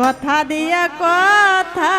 কথা দিয়া কথা।